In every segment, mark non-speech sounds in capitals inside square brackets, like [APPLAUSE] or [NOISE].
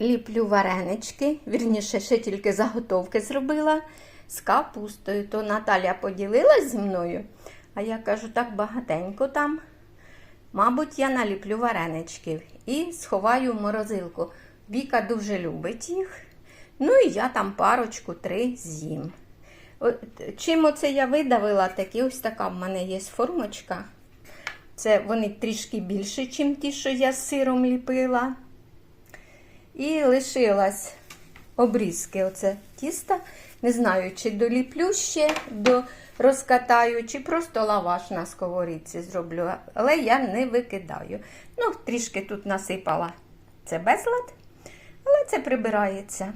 ліплю варенички, вірніше, ще тільки заготовки зробила з капустою. То Наталя поділилась зі мною, а я кажу, так багатенько там. Мабуть, я наліплю вареничків і сховаю в морозилку. Віка дуже любить їх. Ну і я там парочку три з'їм. Чим оце я видавила, такі ось така в мене є формочка. Це вони трішки більше, ніж ті, що я з сиром ліпила. І лишилась обрізки оце тіста. Не знаю, чи доліплю ще, до розкатаю, чи просто лаваш на сковорідці зроблю. Але я не викидаю. Ну, трішки тут насипала це безлад, але це прибирається.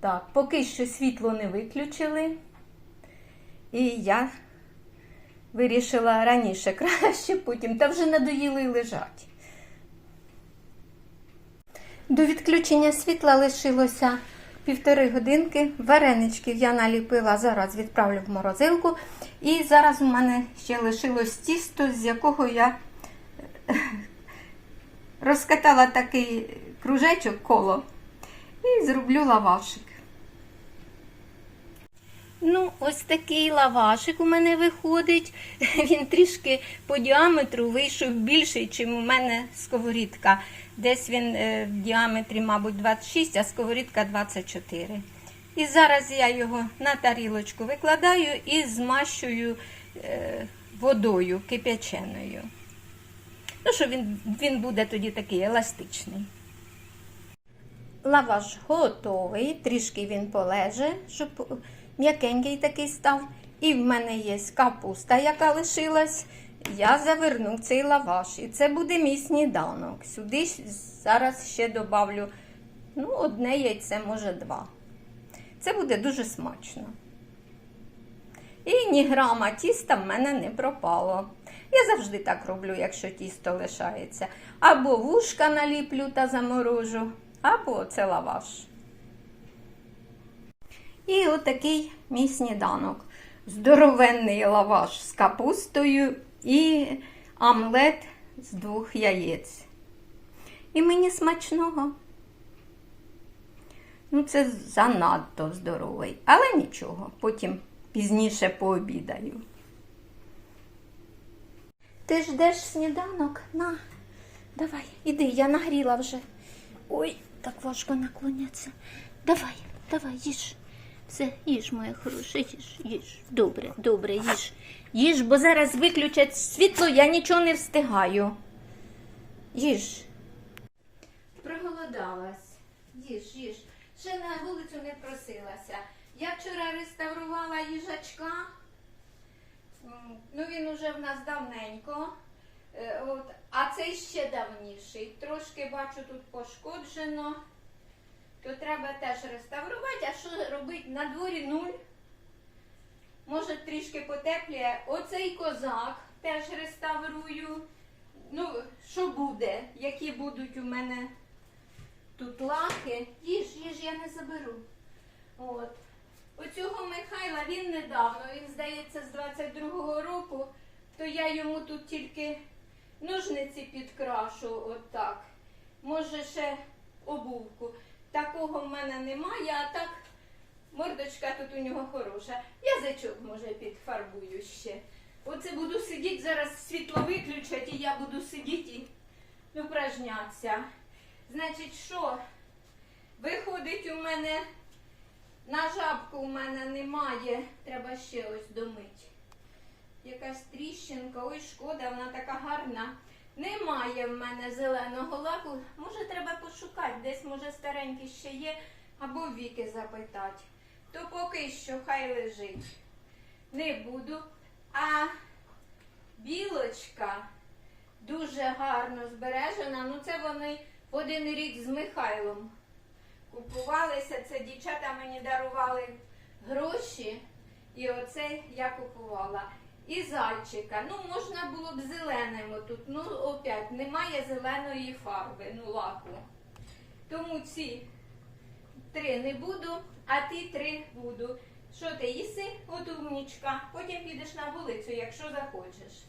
Так, поки що світло не виключили. І я вирішила раніше краще, потім, та вже надоїли лежать. До відключення світла лишилося півтори годинки. Вареничків я наліпила, зараз відправлю в морозилку. І зараз у мене ще лишилось тісто, з якого я розкатала такий кружечок коло і зроблю лавашик. Ну, ось такий лавашик у мене виходить. [LAUGHS] Він трішки по діаметру вийшов більший, ніж у мене сковорідка. Десь він е, в діаметрі, мабуть, 26, а сковорідка 24. І зараз я його на тарілочку викладаю і змащую е, водою кип'яченою. Ну, що він, він буде тоді такий еластичний. Лаваш готовий, трішки він полеже, щоб м'якенький такий став. І в мене є капуста, яка лишилась. Я заверну цей лаваш. І це буде мій сніданок. Сюди зараз ще добавлю ну, одне яйце, може два. Це буде дуже смачно. І ні грама тіста в мене не пропало. Я завжди так роблю, якщо тісто лишається. Або вушка наліплю та заморожу, або це лаваш. І отакий мій сніданок. Здоровенний лаваш з капустою і омлет з двох яєць. І мені смачного. Ну, це занадто здоровий, але нічого, потім пізніше пообідаю. Ти ждеш сніданок? На, давай, іди, я нагріла вже. Ой, так важко наклонятися. Давай, давай, їж. Все, їж, моя хороша, їж, їж. Добре, добре, їж. Їж, бо зараз виключать світло, я нічого не встигаю. Їж. Проголодалась. Їж, їж. Ще на вулицю не просилася. Я вчора реставрувала їжачка. Ну, він уже в нас давненько. Е, От, а цей ще давніший. Трошки бачу тут пошкоджено. То треба теж реставрувати. А що робити? На дворі нуль. Може трішки потепліє. Оцей козак теж реставрую. Ну, що буде? Які будуть у мене тут лаки? Їж, їж, я не заберу. От. Оцього Михайла він недавно, він здається з 22-го року, то я йому тут тільки ножниці підкрашу отак. Може ще обувку. Такого в мене немає, а так мордочка тут у нього хороша. Язичок, може, підфарбую ще. Оце буду сидіти, зараз світло виключать, і я буду сидіти і упражнятися. Значить, що? Виходить, у мене на жабку у мене немає. Треба ще ось домить. Якась тріщинка, ой, шкода, вона така гарна. Немає в мене зеленого лаку. Може, треба пошукати, десь, може, старенький ще є, або віки запитати. То поки що хай лежить. Не буду. А білочка дуже гарно збережена. Ну, це вони в один рік з Михайлом купувалися. Це дівчата мені дарували гроші. І оце я купувала. І зайчика. Ну, можна було б зеленим отут. Ну, опять, немає зеленої фарби, ну, лаку. Тому ці три не буду, а ті три буду. Що ти їси? От умнічка. Потім підеш на вулицю, якщо захочеш.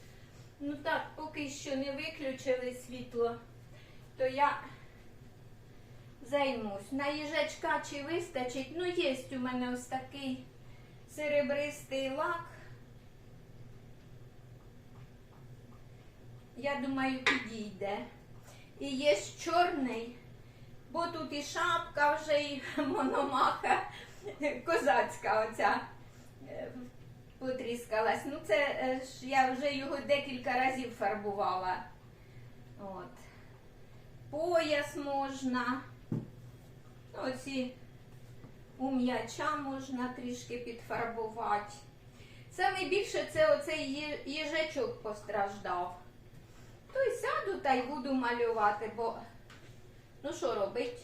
Ну так, поки що не виключили світло, то я займусь. На їжачка чи вистачить? Ну, є у мене ось такий серебристий лак. Я думаю, підійде. І є чорний, бо тут і шапка вже, і мономаха козацька оця е, потріскалась. Ну, це е, ж я вже його декілька разів фарбувала. От. Пояс можна. Оці у м'яча можна трішки підфарбувати. Саме більше це оцей їжачок постраждав. То й сяду та й буду малювати, бо ну що робить?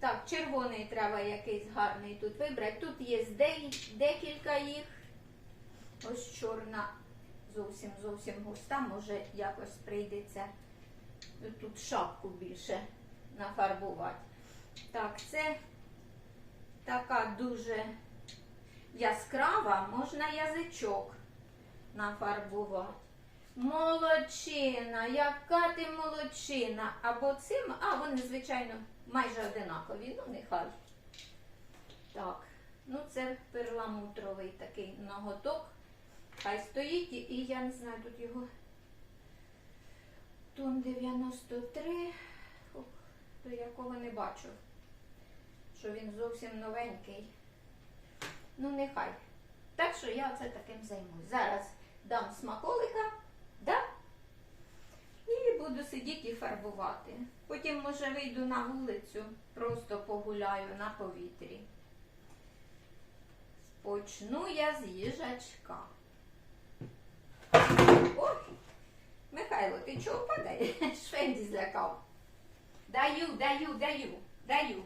Так, червоний треба якийсь гарний тут вибрати. Тут є декілька їх. Ось чорна зовсім зовсім густа, може якось прийдеться тут шапку більше нафарбувати. Так, це така дуже яскрава, можна язичок нафарбувати. Молодчина, яка ти молодчина. Або цим, а вони, звичайно, майже одинакові, ну нехай. Так, ну це перламутровий такий ноготок. Хай стоїть, і, я не знаю, тут його тон 93, Ух, то якого не бачу, що він зовсім новенький. Ну, нехай. Так що я це таким займусь. Зараз дам смаколика, буду сидіти і фарбувати. Потім, може, вийду на вулицю, просто погуляю на повітрі. Почну я з їжачка. Ой, Михайло, ти чого падаєш? [LAUGHS] Швенді злякав. Даю, даю, даю, даю.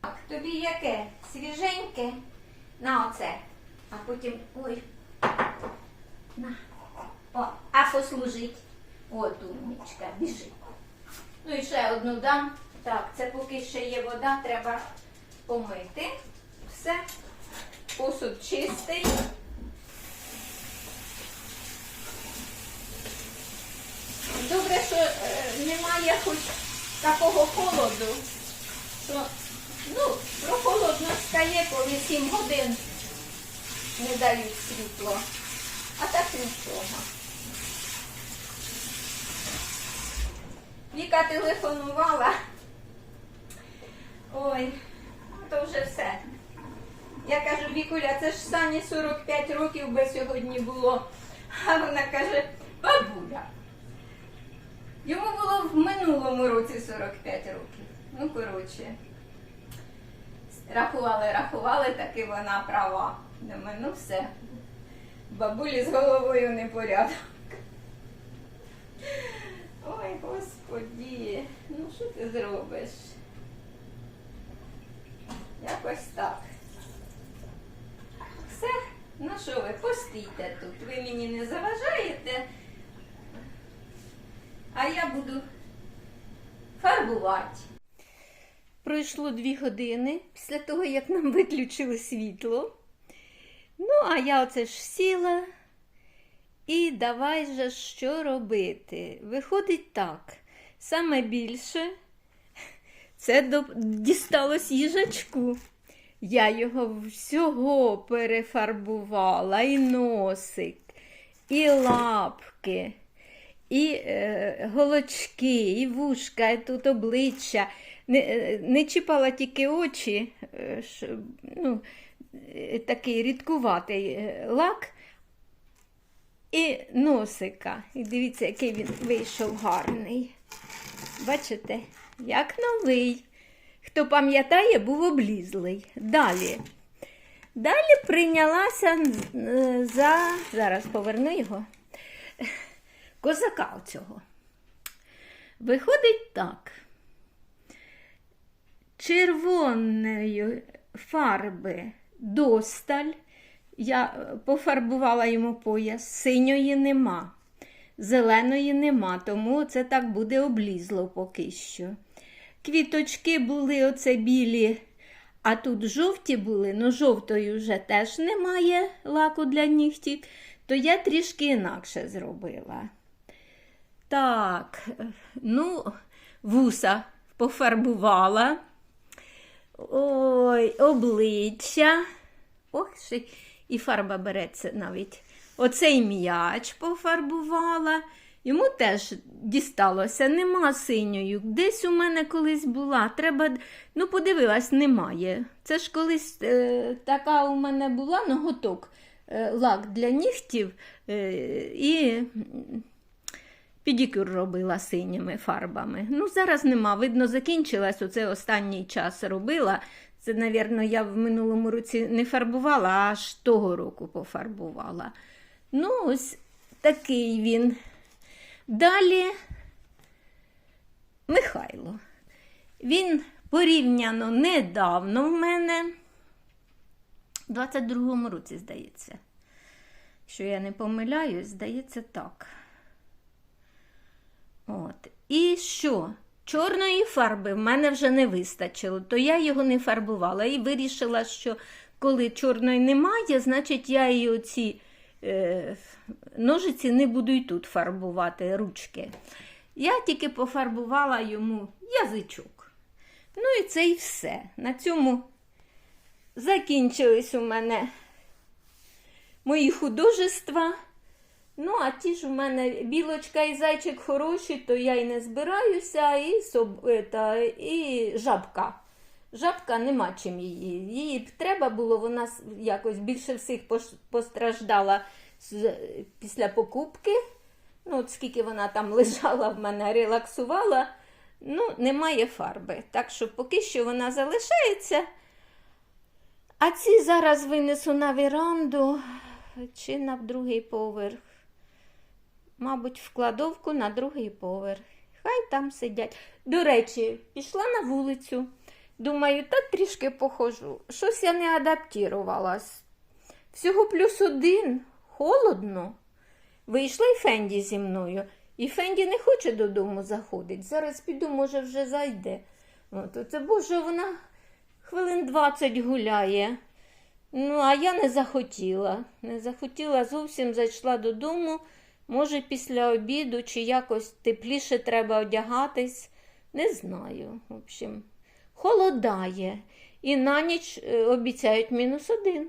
Так, тобі яке? Свіженьке? На оце. А потім. Ой. На. О, а послужить. От умничка, біжи. Ну і ще одну дам. Так, це поки ще є вода, треба помити. Все. Посуд чистий. Добре, що е, немає хоч такого холоду, що ну, прохолодно стає, коли 7 годин не дають світло. А так нічого. Віка телефонувала. Ой, то вже все. Я кажу, Вікуля, це ж Сані 45 років би сьогодні було. А вона каже, бабуля. Йому було в минулому році 45 років. Ну, коротше. Рахували, рахували, таки вона права. Думаю, ну все. Бабулі з головою не порядок. Ой, господі, ну що ти зробиш? Якось так. Все, ну що ви, постійте тут. Ви мені не заважаєте, а я буду фарбувати. Пройшло дві години після того, як нам виключили світло. Ну, а я оце ж сіла. І давай же що робити? Виходить так. Саме більше це до... дісталось їжачку. Я його всього перефарбувала, і носик, і лапки, і е, голочки, і вушка, і тут обличчя. Не, е, не чіпала тільки очі, е, щоб, ну, такий рідкуватий е, лак. І носика. І дивіться, який він вийшов гарний. Бачите, як новий. Хто пам'ятає, був облізлий. Далі. Далі прийнялася е, за. Зараз поверну його. Козака оцього. Виходить так. Червоної фарби досталь. Я е, пофарбувала йому пояс, синьої нема, зеленої нема, тому це так буде облізло поки що. Квіточки були оце білі, а тут жовті були, ну жовтої вже теж немає лаку для нігтів, то я трішки інакше зробила. Так, ну, вуса пофарбувала. Ой, обличчя. Ох, ще і фарба береться навіть. Оцей м'яч пофарбувала. Йому теж дісталося, нема синьою. Десь у мене колись була. Треба, ну, подивилась, немає. Це ж колись е, така у мене була ноготок, е, лак для нігтів е, і Підікюр робила синіми фарбами. Ну, зараз нема. Видно, закінчилась. Оце останній час робила. Це, напевно, я в минулому році не фарбувала, аж того року пофарбувала. Ну, ось такий він. Далі Михайло. Він порівняно недавно в мене, в 22-му році, здається. Якщо я не помиляюсь, здається так. От. І що? Чорної фарби в мене вже не вистачило, то я його не фарбувала і вирішила, що коли чорної немає, значить я і оці е, ножиці не буду й тут фарбувати ручки. Я тільки пофарбувала йому язичок. Ну і це і все. На цьому закінчились у мене мої художества. Ну, а ті ж у мене білочка і зайчик хороші, то я й не збираюся, і, соб... ета, і жабка. Жабка нема чим її. Її б треба було, вона якось більше всіх постраждала після покупки. Ну, от скільки вона там [LAUGHS] лежала в мене, релаксувала. Ну, немає фарби. Так що поки що вона залишається. А ці зараз винесу на веранду чи на другий поверх. Мабуть, в кладовку на другий поверх. Хай там сидять. До речі, пішла на вулицю. Думаю, та трішки похожу. Щось я не адаптувалась. Всього плюс один, холодно. Вийшла й Фенді зі мною. І Фенді не хоче додому заходить. Зараз піду, може, вже зайде. От, оце, боже, вона хвилин 20 гуляє. Ну, а я не захотіла. Не захотіла, зовсім зайшла додому. Може, після обіду чи якось тепліше треба одягатись. Не знаю. В общем, холодає. І на ніч е, обіцяють мінус один.